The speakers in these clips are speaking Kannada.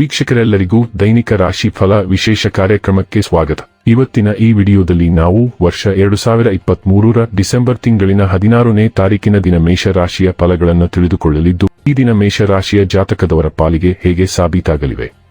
ವೀಕ್ಷಕರೆಲ್ಲರಿಗೂ ದೈನಿಕ ರಾಶಿ ಫಲ ವಿಶೇಷ ಕಾರ್ಯಕ್ರಮಕ್ಕೆ ಸ್ವಾಗತ. ಇವತ್ತಿನ ಈ ವಿಡಿಯೋದಲ್ಲಿ ನಾವು ವರ್ಷ ಎರಡು ಸಾವಿರ ಇಪ್ಪತ್ಮೂರರ ಡಿಸೆಂಬರ್ ತಿಂಗಳಿನ ಹದಿನಾರನೇ ತಾರೀಕಿನ ದಿನ ಮೇಷ ರಾಶಿಯ ಫಲಗಳನ್ನು ತಿಳಿದುಕೊಳ್ಳಲಿದ್ದು, ಈ ದಿನ ಮೇಷ ರಾಶಿಯ ಜಾತಕದವರ ಪಾಲಿಗೆ ಹೇಗೆ ಸಾಬೀತಾಗಲಿವೆ?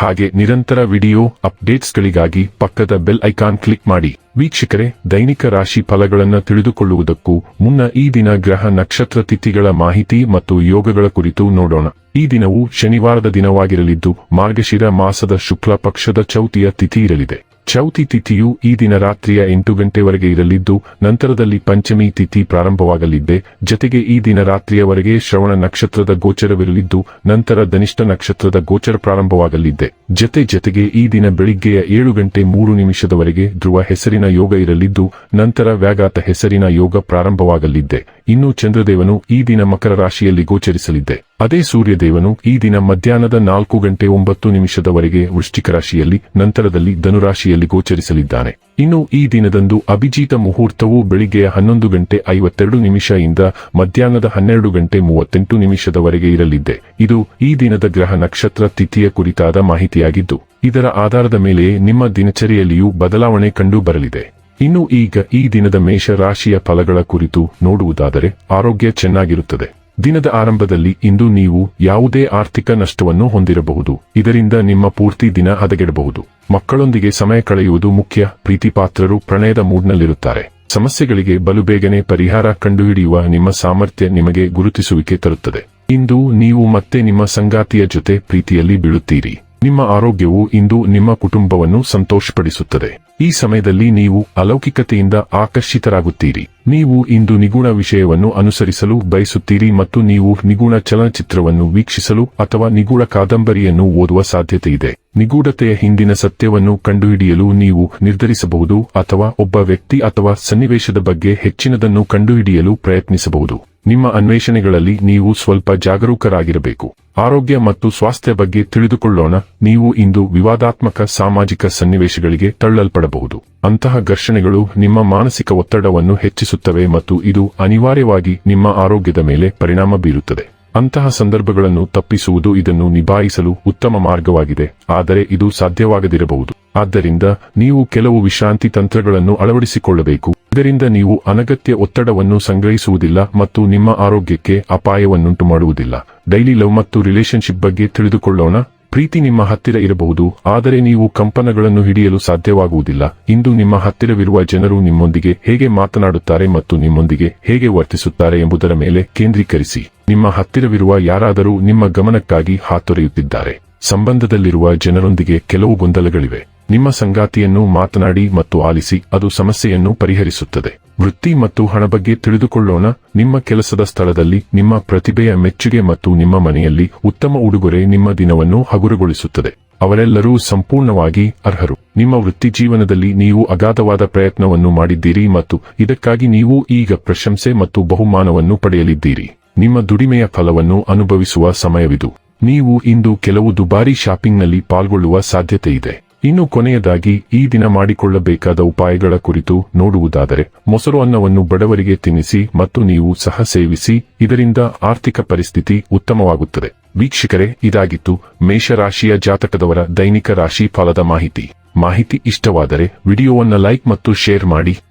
ಹಾಗೆ ನಿರಂತರ ವಿಡಿಯೋ ಅಪ್ಡೇಟ್ಸ್ಗಳಿಗಾಗಿ ಪಕ್ಕದ ಬೆಲ್ ಐಕಾನ್ ಕ್ಲಿಕ್ ಮಾಡಿ. ವೀಕ್ಷಕರೇ, ದೈನಿಕ ರಾಶಿ ಫಲಗಳನ್ನು ತಿಳಿದುಕೊಳ್ಳುವುದಕ್ಕೂ ಮುನ್ನ ಈ ದಿನ ಗ್ರಹ ನಕ್ಷತ್ರ ತಿಥಿಗಳ ಮಾಹಿತಿ ಮತ್ತು ಯೋಗಗಳ ಕುರಿತು ನೋಡೋಣ. ಈ ದಿನವು ಶನಿವಾರದ ದಿನವಾಗಿರಲಿದ್ದು, ಮಾರ್ಗಶಿರ ಮಾಸದ ಶುಕ್ಲ ಪಕ್ಷದ ಚೌತಿಯ ತಿಥಿ ಇರಲಿದೆ. ಚೌತಿ ತಿಥಿಯು ಈ ದಿನ ರಾತ್ರಿಯ ಎಂಟು ಗಂಟೆವರೆಗೆ ಇರಲಿದ್ದು, ನಂತರದಲ್ಲಿ ಪಂಚಮಿ ತಿಥಿ ಪ್ರಾರಂಭವಾಗಲಿದ್ದೆ. ಜತೆಗೆ ಈ ದಿನ ರಾತ್ರಿಯವರೆಗೆ ಶ್ರವಣ ನಕ್ಷತ್ರದ ಗೋಚರವಿರಲಿದ್ದು, ನಂತರ ಧನಿಷ್ಠ ನಕ್ಷತ್ರದ ಗೋಚರ ಪ್ರಾರಂಭವಾಗಲಿದ್ದೆ. ಜತೆ ಜತೆಗೆ ಈ ದಿನ ಬೆಳಿಗ್ಗೆಯ ಏಳು ಗಂಟೆ ಮೂರು ನಿಮಿಷದವರೆಗೆ ಧ್ರುವ ಹೆಸರಿನ ಯೋಗ ಇರಲಿದ್ದು, ನಂತರ ವ್ಯಾಘಾತ ಹೆಸರಿನ ಯೋಗ ಪ್ರಾರಂಭವಾಗಲಿದ್ದೆ. ಇನ್ನು ಚಂದ್ರದೇವನು ಈ ದಿನ ಮಕರ ರಾಶಿಯಲ್ಲಿ ಗೋಚರಿಸಲಿದ್ದೆ. ಅದೇ ಸೂರ್ಯದೇವನು ಈ ದಿನ ಮಧ್ಯಾಹ್ನದ ನಾಲ್ಕು ಗಂಟೆ ಒಂಬತ್ತು ನಿಮಿಷದವರೆಗೆ ವೃಶ್ಚಿಕ ರಾಶಿಯಲ್ಲಿ, ನಂತರದಲ್ಲಿ ಧನುರಾಶಿಯಲ್ಲಿ ಗೋಚರಿಸಲಿದ್ದಾನೆ. ಇನ್ನು ಈ ದಿನದಂದು ಅಭಿಜಿತ ಮುಹೂರ್ತವು ಬೆಳಿಗ್ಗೆಯ ಹನ್ನೊಂದು ಗಂಟೆ ಐವತ್ತೆರಡು ನಿಮಿಷ ಇಂದ ಮಧ್ಯಾಹ್ನದ ಹನ್ನೆರಡು ಗಂಟೆ ಮೂವತ್ತೆಂಟು ನಿಮಿಷದವರೆಗೆ ಇರಲಿದ್ದೆ. ಇದು ಈ ದಿನದ ಗ್ರಹ ನಕ್ಷತ್ರ ತಿಥಿಯ ಕುರಿತಾದ ಮಾಹಿತಿಯಾಗಿದ್ದು, ಇದರ ಆಧಾರದ ಮೇಲೆ ನಿಮ್ಮ ದಿನಚರಿಯಲ್ಲಿಯೂ ಬದಲಾವಣೆ ಕಂಡು ಬರಲಿದೆ. ಇನ್ನು ಈಗ ಈ ದಿನದ ಮೇಷ ರಾಶಿಯ ಫಲಗಳ ಕುರಿತು ನೋಡುವುದಾದರೆ ಆರೋಗ್ಯ ಚೆನ್ನಾಗಿರುತ್ತದೆ. ದಿನದ ಆರಂಭದಲ್ಲಿ ಇಂದು ನೀವು ಯಾವುದೇ ಆರ್ಥಿಕ ನಷ್ಟವನ್ನು ಹೊಂದಿರಬಹುದು. ಇದರಿಂದ ನಿಮ್ಮ ಪೂರ್ತಿ ದಿನ ಹದಗೆಡಬಹುದು. ಮಕ್ಕಳೊಂದಿಗೆ ಸಮಯ ಕಳೆಯುವುದು ಮುಖ್ಯ. ಪ್ರೀತಿಪಾತ್ರರು ಪ್ರಣಯದ ಮೂಡ್ನಲ್ಲಿರುತ್ತಾರೆ. ಸಮಸ್ಯೆಗಳಿಗೆ ಬಲುಬೇಗನೆ ಪರಿಹಾರ ಕಂಡುಹಿಡಿಯುವ ನಿಮ್ಮ ಸಾಮರ್ಥ್ಯ ನಿಮಗೆ ಗುರುತಿಸುವಿಕೆ ತರುತ್ತದೆ. ಇಂದು ನೀವು ಮತ್ತೆ ನಿಮ್ಮ ಸಂಗಾತಿಯ ಜೊತೆ ಪ್ರೀತಿಯಲ್ಲಿ ಬೀಳುತ್ತೀರಿ. ನಿಮ್ಮ ಆರೋಗ್ಯವು ಇಂದು ನಿಮ್ಮ ಕುಟುಂಬವನ್ನು ಸಂತೋಷಪಡಿಸುತ್ತದೆ. ಈ ಸಮಯದಲ್ಲಿ ನೀವು ಅಲೌಕಿಕತೆಯಿಂದ ಆಕರ್ಷಿತರಾಗುತ್ತೀರಿ. ನೀವು ಇಂದು ನಿಗೂಢ ವಿಷಯವನ್ನು ಅನುಸರಿಸಲು ಬಯಸುತ್ತೀರಿ ಮತ್ತು ನೀವು ನಿಗೂಢ ಚಲನಚಿತ್ರವನ್ನು ವೀಕ್ಷಿಸಲು ಅಥವಾ ನಿಗೂಢ ಕಾದಂಬರಿಯನ್ನು ಓದುವ ಸಾಧ್ಯತೆಯಿದೆ ನಿಗೂಢತೆಯ ಹಿಂದಿನ ಸತ್ಯವನ್ನು ಕಂಡುಹಿಡಿಯಲು ನೀವು ನಿರ್ಧರಿಸಬಹುದು ಅಥವಾ ಒಬ್ಬ ವ್ಯಕ್ತಿ ಅಥವಾ ಸನ್ನಿವೇಶದ ಬಗ್ಗೆ ಹೆಚ್ಚಿನದನ್ನು ಕಂಡುಹಿಡಿಯಲು ಪ್ರಯತ್ನಿಸಬಹುದು. ನಿಮ್ಮ ಅನ್ವೇಷಣೆಗಳಲ್ಲಿ ನೀವು ಸ್ವಲ್ಪ ಜಾಗರೂಕರಾಗಿರಬೇಕು. ಆರೋಗ್ಯ ಮತ್ತು ಸ್ವಾಸ್ಥ್ಯ ಬಗ್ಗೆ ತಿಳಿದುಕೊಳ್ಳೋಣ. ನೀವು ಇಂದು ವಿವಾದಾತ್ಮಕ ಸಾಮಾಜಿಕ ಸನ್ನಿವೇಶಗಳಿಗೆ ತಳ್ಳಲ್ಪಡಬಹುದು. ಅಂತಹ ಘರ್ಷಣೆಗಳು ನಿಮ್ಮ ಮಾನಸಿಕ ಒತ್ತಡವನ್ನು ಹೆಚ್ಚಿಸುತ್ತವೆ ಮತ್ತು ಇದು ಅನಿವಾರ್ಯವಾಗಿ ನಿಮ್ಮ ಆರೋಗ್ಯದ ಮೇಲೆ ಪರಿಣಾಮ ಬೀರುತ್ತದೆ. ಅಂತಹ ಸಂದರ್ಭಗಳನ್ನು ತಪ್ಪಿಸುವುದು ಇದನ್ನು ನಿಭಾಯಿಸಲು ಉತ್ತಮ ಮಾರ್ಗವಾಗಿದೆ. ಆದರೆ ಇದು ಸಾಧ್ಯವಾಗದಿರಬಹುದು. ಆದ್ದರಿಂದ ನೀವು ಕೆಲವು ವಿಶ್ರಾಂತಿ ತಂತ್ರಗಳನ್ನು ಅಳವಡಿಸಿಕೊಳ್ಳಬೇಕು. ಇದರಿಂದ ನೀವು ಅನಗತ್ಯ ಒತ್ತಡವನ್ನು ಸಂಗ್ರಹಿಸುವುದಿಲ್ಲ ಮತ್ತು ನಿಮ್ಮ ಆರೋಗ್ಯಕ್ಕೆ ಅಪಾಯವನ್ನುಂಟು ಮಾಡುವುದಿಲ್ಲ ಡೈಲಿ ಲವ್ ಮತ್ತು ರಿಲೇಶನ್ಶಿಪ್ ಬಗ್ಗೆ ತಿಳಿದುಕೊಳ್ಳೋಣ. ಪ್ರೀತಿ ನಿಮ್ಮ ಹತ್ತಿರ ಇರಬಹುದು, ಆದರೆ ನೀವು ಕಂಪನಗಳನ್ನು ಹಿಡಿಯಲು ಸಾಧ್ಯವಾಗುವುದಿಲ್ಲ. ಇಂದು ನಿಮ್ಮ ಹತ್ತಿರವಿರುವ ಜನರು ನಿಮ್ಮೊಂದಿಗೆ ಹೇಗೆ ಮಾತನಾಡುತ್ತಾರೆ ಮತ್ತು ನಿಮ್ಮೊಂದಿಗೆ ಹೇಗೆ ವರ್ತಿಸುತ್ತಾರೆ ಎಂಬುದರ ಮೇಲೆ ಕೇಂದ್ರೀಕರಿಸಿ. ನಿಮ್ಮ ಹತ್ತಿರವಿರುವ ಯಾರಾದರೂ ನಿಮ್ಮ ಗಮನಕ್ಕಾಗಿ ಹಾತೊರೆಯುತ್ತಿದ್ದಾರೆ. ಸಂಬಂಧದಲ್ಲಿರುವ ಜನರೊಂದಿಗೆ ಕೆಲವು ಗೊಂದಲಗಳಿವೆ. ನಿಮ್ಮ ಸಂಗಾತಿಯನ್ನು ಮಾತನಾಡಿ ಮತ್ತು ಆಲಿಸಿ ಅದು ಸಮಸ್ಯೆಯನ್ನು ಪರಿಹರಿಸುತ್ತದೆ. ವೃತ್ತಿ ಮತ್ತು ಹಣ ಬಗ್ಗೆ ತಿಳಿದುಕೊಳ್ಳೋಣ. ನಿಮ್ಮ ಕೆಲಸದ ಸ್ಥಳದಲ್ಲಿ ನಿಮ್ಮ ಪ್ರತಿಭೆಯ ಮೆಚ್ಚುಗೆ ಮತ್ತು ನಿಮ್ಮ ಮನೆಯಲ್ಲಿ ಉತ್ತಮ ಉಡುಗೊರೆ ನಿಮ್ಮ ದಿನವನ್ನು ಹಗುರಗೊಳಿಸುತ್ತದೆ. ಅವರೆಲ್ಲರೂ ಸಂಪೂರ್ಣವಾಗಿ ಅರ್ಹರು. ನಿಮ್ಮ ವೃತ್ತಿ ಜೀವನದಲ್ಲಿ ನೀವು ಅಗಾಧವಾದ ಪ್ರಯತ್ನವನ್ನು ಮಾಡಿದ್ದೀರಿ ಮತ್ತು ಇದಕ್ಕಾಗಿ ನೀವು ಈಗ ಪ್ರಶಂಸೆ ಮತ್ತು ಬಹುಮಾನವನ್ನು ಪಡೆಯಲಿದ್ದೀರಿ. ನಿಮ್ಮ ದುಡಿಮೆಯ ಫಲವನ್ನು ಅನುಭವಿಸುವ ಸಮಯವಿದು. ನೀವು ಇಂದು ಕೆಲವು ದುಬಾರಿ ಶಾಪಿಂಗ್ನಲ್ಲಿ ಪಾಲ್ಗೊಳ್ಳುವ ಸಾಧ್ಯತೆ ಇದೆ ಇನ್ನು ಕೊನೆಯದಾಗಿ, ಈ ದಿನ ಮಾಡಿಕೊಳ್ಳಬೇಕಾದ ಉಪಾಯಗಳ ಕುರಿತು ನೋಡುವುದಾದರೆ, ಮೊಸರು ಅನ್ನವನ್ನು ಬಡವರಿಗೆ ತಿನ್ನಿಸಿ ಮತ್ತು ನೀವು ಸಹ ಸೇವಿಸಿ, ಇದರಿಂದ ಆರ್ಥಿಕ ಪರಿಸ್ಥಿತಿ ಉತ್ತಮವಾಗುತ್ತದೆ. ವೀಕ್ಷಕರೇ, ಇದಾಗಿತ್ತು ಮೇಷರಾಶಿಯ ಜಾತಕದವರ ದೈನಿಕ ರಾಶಿ ಫಲದ ಮಾಹಿತಿ. ಮಾಹಿತಿ ಇಷ್ಟವಾದರೆ, ವಿಡಿಯೋವನ್ನು ಲೈಕ್ ಮತ್ತು ಶೇರ್ ಮಾಡಿ.